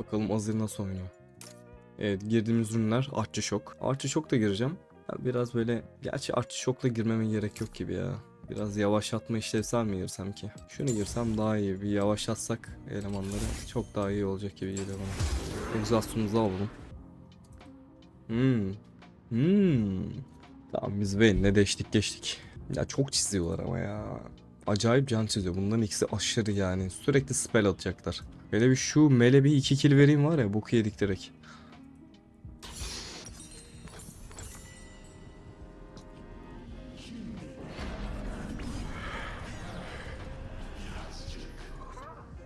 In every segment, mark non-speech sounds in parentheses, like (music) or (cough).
Bakalım Azir nasıl oynuyor. Evet girdiğimiz ürünler artçı. Artçı da gireceğim. Biraz böyle gerçi artçı girmeme gerek yok gibi ya. Biraz yavaşlatma işlevsel mi girsem ki? Şunu girsem daha iyi. Bir yavaşlatsak elemanları çok daha iyi olacak gibi geliyor bana. Egzasyonumuzu alalım. Hmm. Hmm. Tamam biz Vayne'le deştik geçtik. Ya çok çiziyorlar ama ya. Acayip can çiziyor. Bunların ikisi aşırı yani. Sürekli spell atacaklar. Böyle bir şu mele bir 2 kill vereyim var ya boku yedik direkt.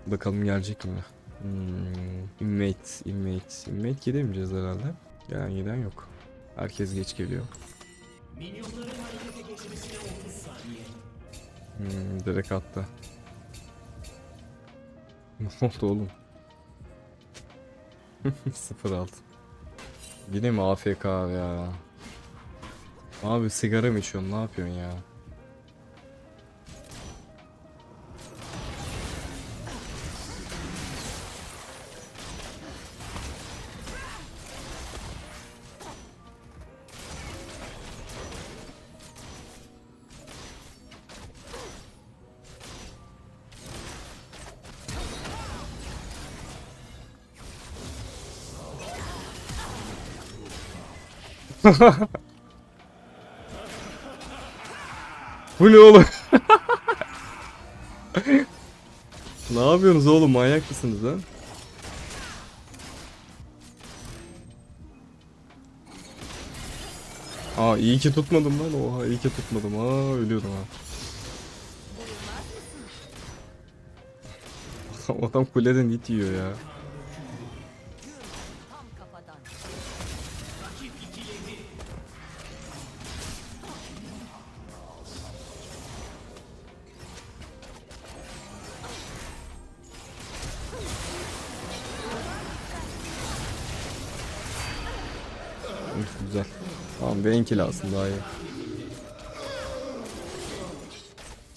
Bakalım gelecek mi? Hmm, inmate, inmate. Inmate gidemeyeceğiz herhalde. Gelen giden yok. Herkes geç geliyor. Hmm, direkt attı. (laughs) Ne oldu oğlum? (laughs) 0-6 Yine mi AFK ya? Abi sigara mı içiyorsun? Ne yapıyorsun ya? (laughs) Bu ne oğlum? (laughs) ne yapıyorsunuz oğlum? Manyak mısınız ha? Aa iyi ki tutmadım lan. Oha iyi ki tutmadım. Aa ölüyordum ha. (laughs) Adam kuleden it yiyor ya. Tamam benimki lazım daha iyi.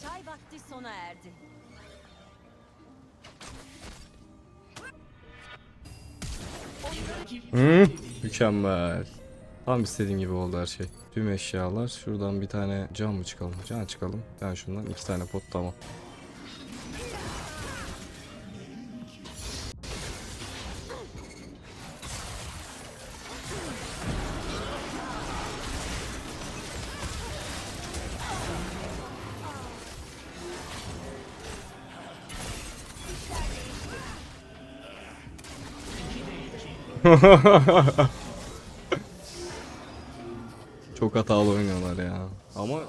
Çay vakti sona erdi. Hı? Mükemmel. Tam istediğim gibi oldu her şey. Tüm eşyalar. Şuradan bir tane cam mı çıkalım? Can çıkalım. Ben şundan iki tane pot tamam. (laughs) Çok hatalı oynuyorlar ya. Ama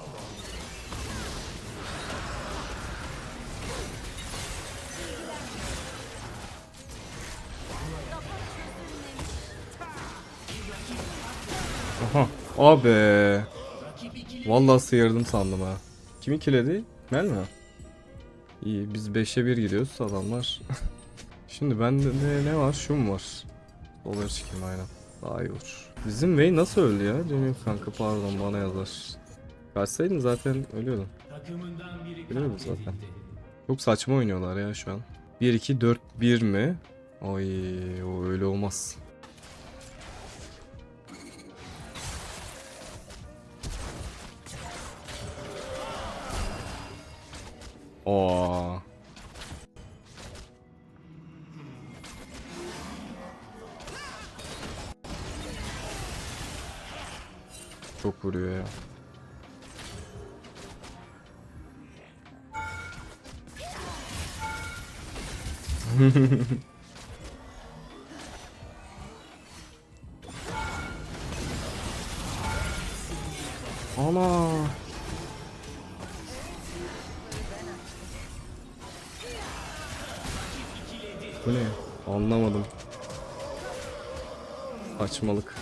Aha. Abi. Vallahi sıyırdım sandım ha. Kimi kiledi? Mel mi? İyi biz 5'e 1 gidiyoruz adamlar. (laughs) Şimdi bende ne, ne var? Şu mu var? Doları çıkayım aynen. Daha iyi olur. Bizim Vey nasıl öldü ya? Cemil kanka pardon bana yazar. Kaçsaydın zaten ölüyordun. Biliyordum zaten. Çok saçma oynuyorlar ya şu an. 1-2-4-1 mi? Ay o öyle olmaz. Aa. Çok vuruyor ya. (laughs) Ana. Bu ne? Anlamadım. Saçmalık.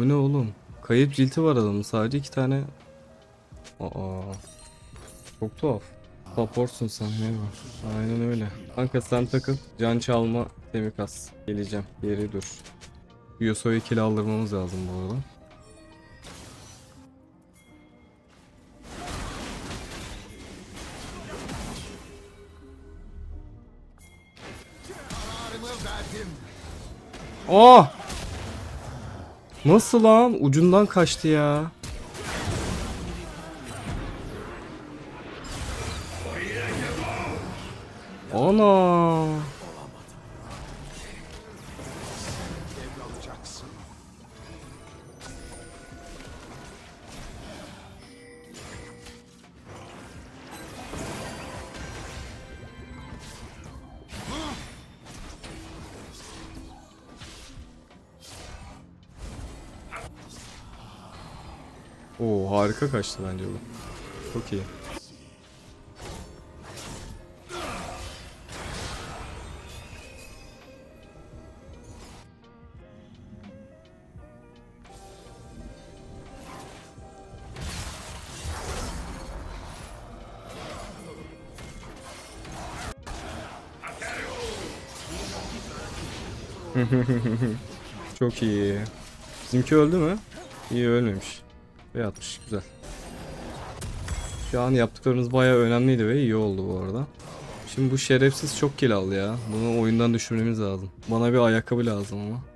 Bu ne oğlum? Kayıp cilti var adamın sadece iki tane. Aa. Çok tuhaf. Supportsun sen var? Aynen öyle. Kanka sen takıl. Can çalma temikas. Geleceğim. Geri dur. Yoso'yu kill aldırmamız lazım bu arada. Aa! Nasıl lan? Ucundan kaçtı ya. Ana! Harika kaçtı bence bu. Çok iyi. (laughs) Çok iyi. Bizimki öldü mü? İyi ölmemiş. Ve atmış güzel. Şu an yaptıklarınız bayağı önemliydi ve iyi oldu bu arada. Şimdi bu şerefsiz çok kill aldı ya. Bunu oyundan düşürmemiz lazım. Bana bir ayakkabı lazım ama.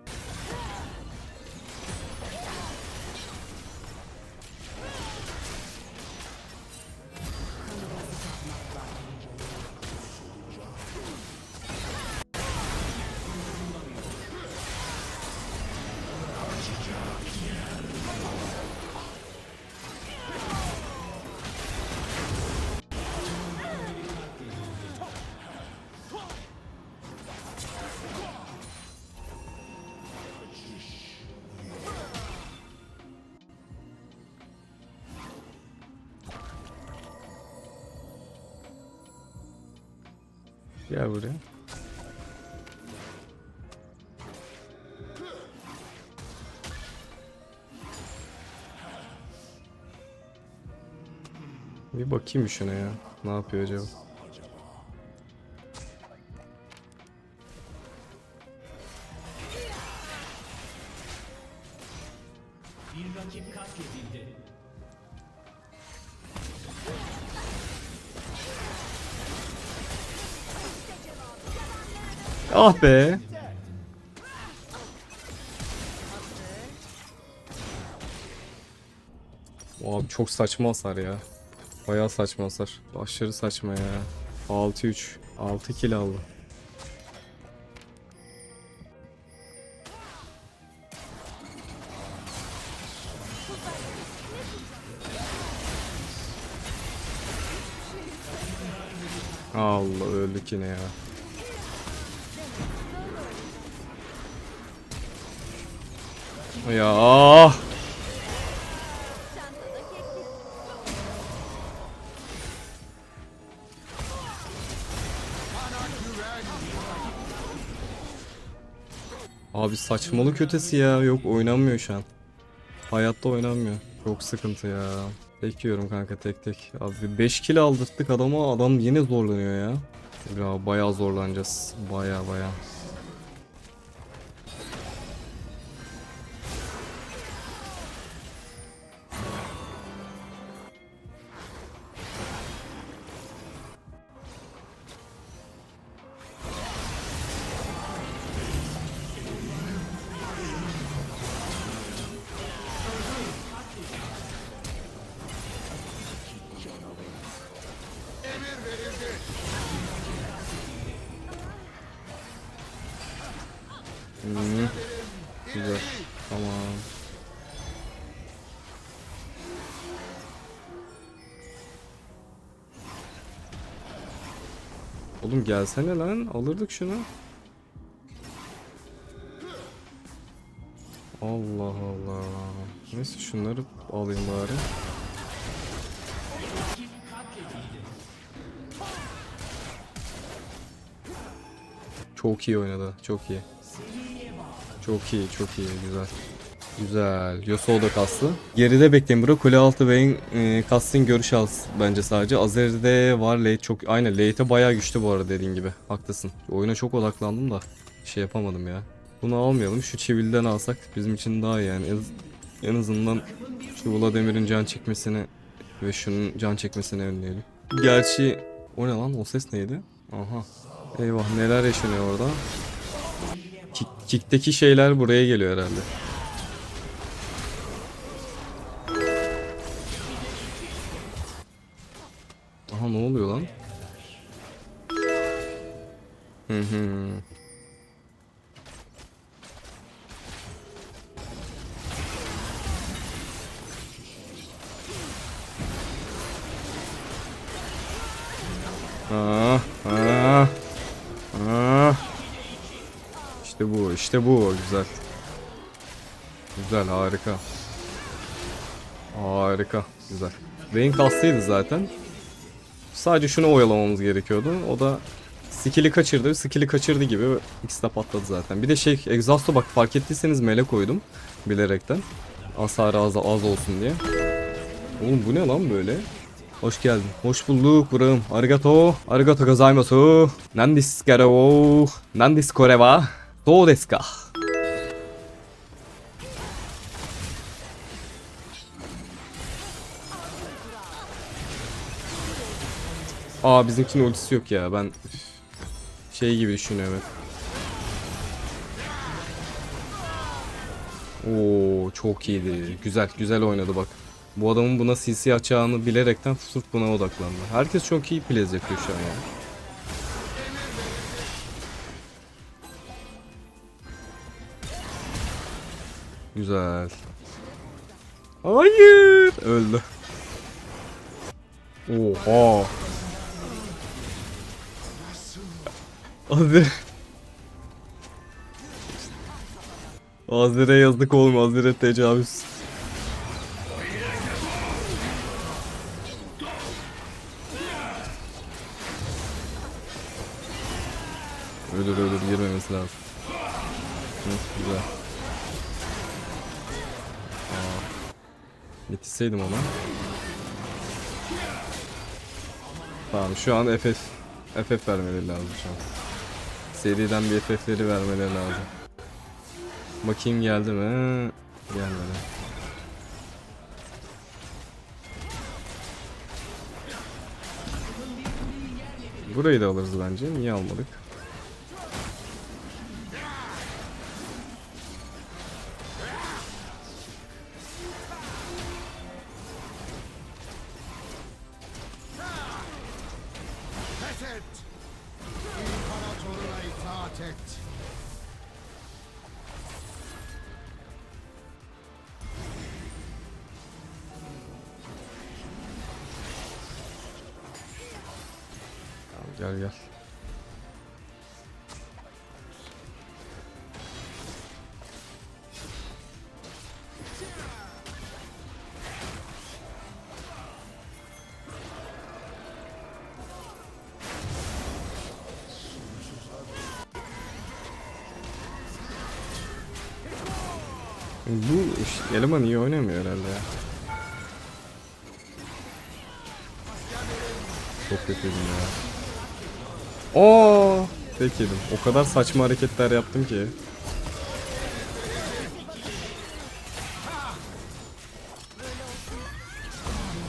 Gel buraya. Bir bakayım şuna ya. Ne yapıyor acaba? Çok saçma hasar ya. Bayağı saçma hasar. Aşırı saçma ya. 6-3. 6 kill aldı. Allah öldük yine ya. Ya ah! Abi saçmalık ötesi ya. Yok oynanmıyor şu an. Hayatta oynanmıyor. Çok sıkıntı ya. Tek yiyorum kanka tek tek. Abi 5 kill aldırttık adama adam yine zorlanıyor ya. Ya bayağı zorlanacağız. Bayağı bayağı. Oğlum gelsene lan. Alırdık şunu. Allah Allah. Neyse şunları alayım bari. Çok iyi oynadı. Çok iyi. Çok iyi, çok iyi, güzel. Güzel. Yasuo da kastı. Geride bekleyin bro. Kule altı Vayne e, kastın görüş al bence sadece. Azer'de var late çok. Aynen late'e bayağı güçlü bu arada dediğin gibi. Haklısın. Oyuna çok odaklandım da şey yapamadım ya. Bunu almayalım. Şu çivilden alsak bizim için daha iyi yani. En, azından şu Vladimir'in can çekmesini ve şunun can çekmesini önleyelim. Gerçi o ne lan? O ses neydi? Aha. Eyvah neler yaşanıyor orada? Kick, kick'teki şeyler buraya geliyor herhalde. Hı. Aa, aa, aa. İşte bu, işte bu. Güzel. Güzel, harika. Harika, güzel. Vayne kastıydı zaten. Sadece şunu oyalamamız gerekiyordu. O da skill'i kaçırdı. Skill'i kaçırdı gibi ikisi de patladı zaten. Bir de şey, exhaust'a bak fark ettiyseniz mele koydum. Bilerekten. Hasarı az, az olsun diye. Oğlum bu ne lan böyle? Hoş geldin. Hoş bulduk buram. Arigato. Arigato gozaimasu. Nan desu kara wo? Nan desu kore wa? Dou desu ka? Aa bizimkinin ultisi yok ya. Ben şey gibi düşünüyorum hep. Oo çok iyiydi. Güzel güzel oynadı bak. Bu adamın buna CC açacağını bilerekten sırf buna odaklandı. Herkes çok iyi plays yapıyor şu an ya. Güzel. Hayır. Öldü. Oha. Azir. Azir'e yazdık oğlum. Azir'e tecavüz. Ölür ölür girmemesi lazım. Hı, güzel. Aa. Yetişseydim ona. Tamam şu an FF FF vermeleri lazım şu an. Seriden bir FF'leri vermeleri lazım. Bakayım geldi mi? Gelmedi. Burayı da alırız bence. Niye almadık? Et! Tamam, gel gel. İş- eleman iyi oynamıyor herhalde ya. Çok kötüydüm ya. Oo, tek yedim. O kadar saçma hareketler yaptım ki.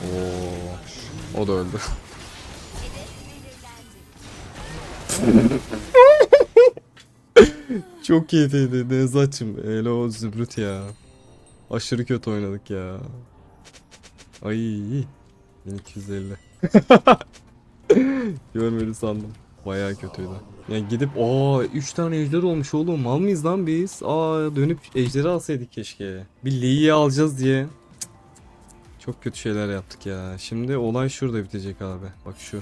Oo, o da öldü. (laughs) Çok iyiydi Nevzat'cım. Hele o Zümrüt ya. Aşırı kötü oynadık ya. Ay 1250. (laughs) Görmedi sandım. Bayağı kötüydü. Yani gidip aa 3 tane ejder olmuş oğlum. Mal mıyız lan biz? Aa dönüp ejderi alsaydık keşke. Bir Lee'yi alacağız diye. Çok kötü şeyler yaptık ya. Şimdi olay şurada bitecek abi. Bak şu.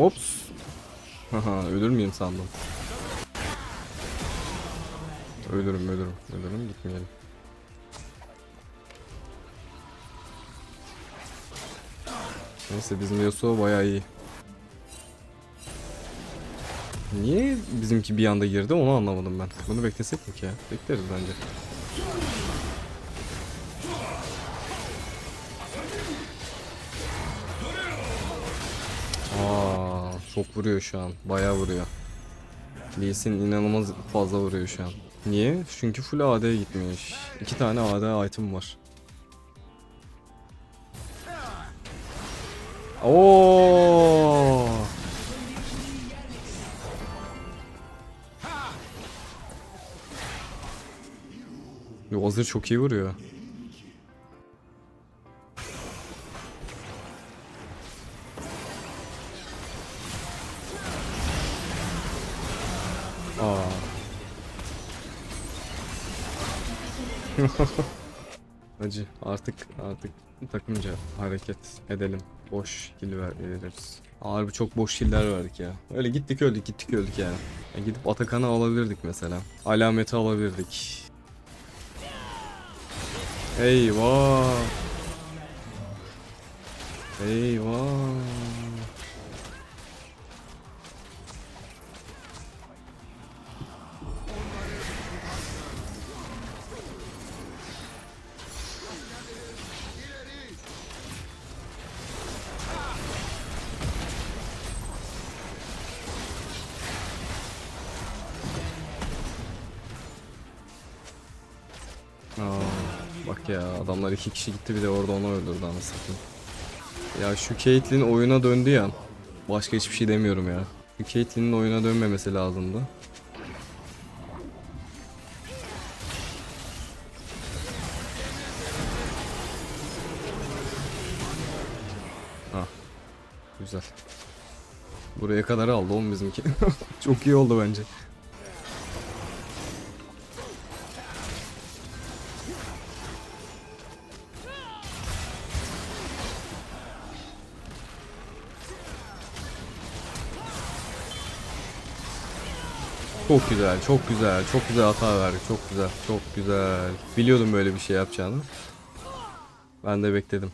Ops. Haha ölür müyüm sandım. Ölürüm ölürüm ölürüm gitmeyelim. Neyse bizim Yasuo bayağı iyi. Niye bizimki bir anda girdi onu anlamadım ben. Bunu beklesek mi ki? Bekleriz bence. Aa, çok vuruyor şu an. Bayağı vuruyor. Lee Sin inanılmaz fazla vuruyor şu an. Niye? Çünkü full AD'ye gitmiş. İki tane AD item var. Oo! Yo, Azir çok iyi vuruyor. Acı artık artık takımca hareket edelim. Boş kill ver veririz. Harbi çok boş killer verdik ya. Öyle gittik öldük gittik öldük yani. Ya gidip Atakan'ı alabilirdik mesela. Alameti alabilirdik. Eyvah. Eyvah. Aa, bak ya adamlar iki kişi gitti bir de orada onu öldürdü anasını. Ya şu Caitlyn oyuna döndü ya. Başka hiçbir şey demiyorum ya. Şu Caitlyn'in oyuna dönmemesi lazımdı. Ha. Güzel. Buraya kadar aldı oğlum bizimki. (laughs) Çok iyi oldu bence. Çok güzel, çok güzel, çok güzel hata verdik. Çok güzel, çok güzel. Biliyordum böyle bir şey yapacağını. Ben de bekledim.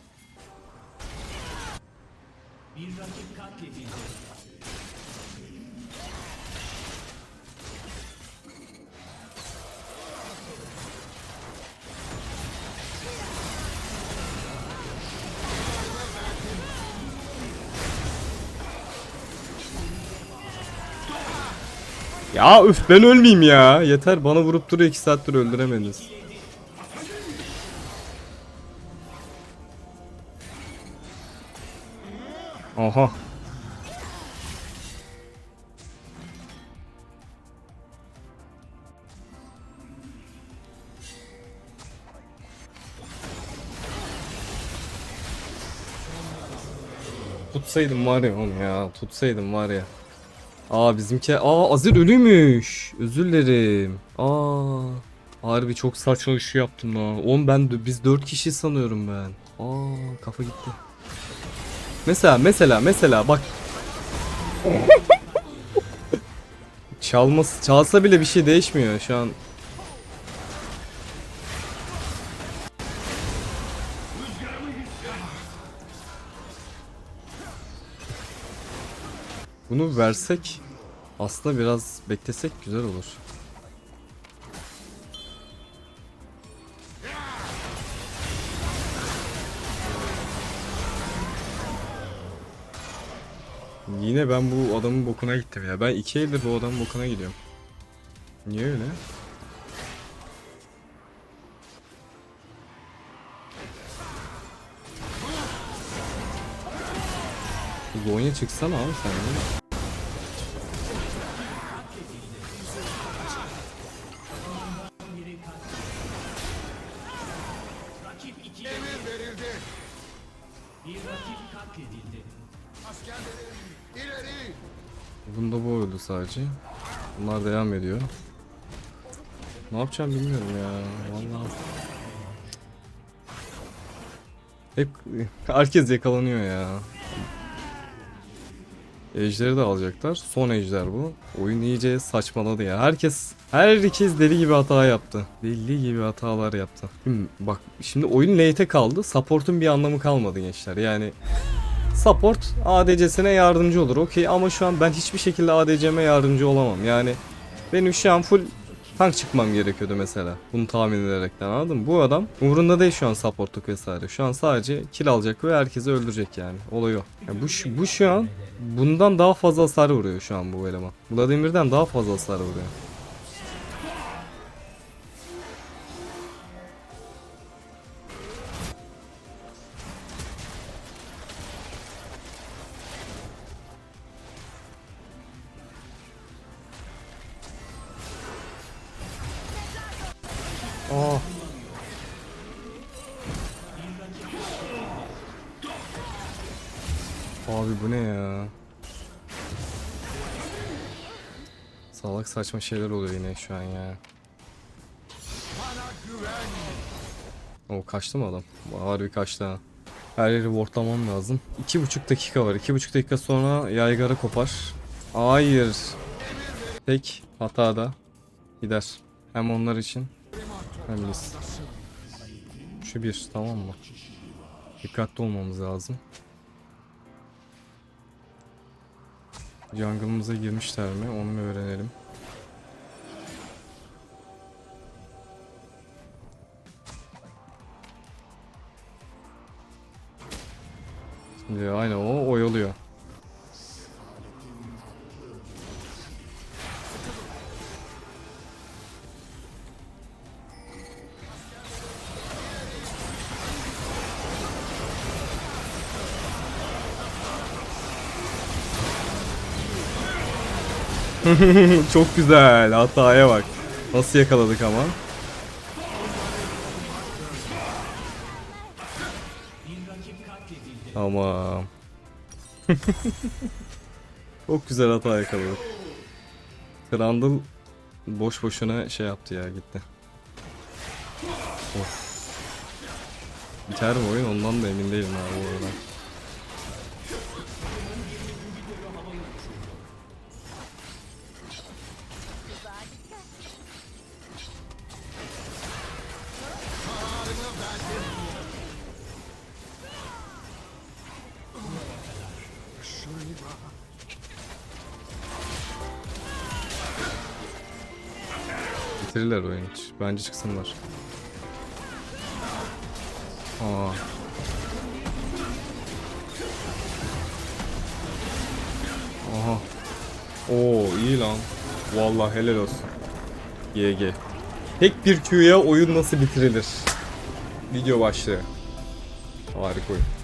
Ya üf ben ölmeyeyim ya. Yeter bana vurup duruyor 2 saattir öldüremediniz. Aha. Tutsaydım var ya onu ya. Tutsaydım var ya. Aa bizimki aa Azir ölüymüş. Özür dilerim. Aa harbi çok saçma bir şey yaptım lan. Oğlum ben biz 4 kişi sanıyorum ben. Aa kafa gitti. Mesela mesela mesela bak. (laughs) Çalması çalsa bile bir şey değişmiyor şu an. Bunu versek aslında biraz beklesek güzel olur. Yine ben bu adamın bokuna gittim ya. Ben iki eldir bu adamın bokuna gidiyorum. Niye öyle? Zonya çıksana abi sen ya. Bunda bu öldü sadece. Bunlar devam ediyor. Ne yapacağım bilmiyorum ya. Vallahi. Hep (laughs) herkes yakalanıyor ya. Ejderi de alacaklar. Son ejder bu. Oyun iyice saçmaladı ya. Herkes herkes deli gibi hata yaptı. Deli gibi hatalar yaptı. Şimdi bak şimdi oyun late'e kaldı. Support'un bir anlamı kalmadı gençler. Yani support ADC'sine yardımcı olur. Okey ama şu an ben hiçbir şekilde ADC'me yardımcı olamam. Yani benim şu an full tank çıkmam gerekiyordu mesela. Bunu tahmin ederekten anladın mı? Bu adam umurunda değil şu an supportluk vesaire. Şu an sadece kill alacak ve herkesi öldürecek yani. Olay o. Yani bu, bu şu an bundan daha fazla hasar vuruyor şu an bu eleman. Vladimir'den daha fazla hasar vuruyor. Saçma şeyler oluyor yine şu an ya. O kaçtı mı adam? Harbi kaçtı ha. Her yeri wardlamam lazım. İki buçuk dakika var. İki buçuk dakika sonra yaygara kopar. Hayır. Tek hatada gider. Hem onlar için hem biz. Şu bir tamam mı? Dikkatli olmamız lazım. Jungle'ımıza girmişler mi? Onu bir öğrenelim. Şimdi aynen o oyalıyor. (laughs) Çok güzel. Hataya bak. Nasıl yakaladık ama. Tamam. (laughs) Çok güzel hata yakaladık. Crandall boş boşuna şey yaptı ya gitti. Of. Biter mi oyun ondan da emin değilim abi bu arada. Bitirirler oyunu hiç. Bence çıksınlar. Aa. Aha. Oo iyi lan. Vallahi helal olsun. GG. Tek bir Q'ya oyun nasıl bitirilir? Video başlığı. Harika oyun.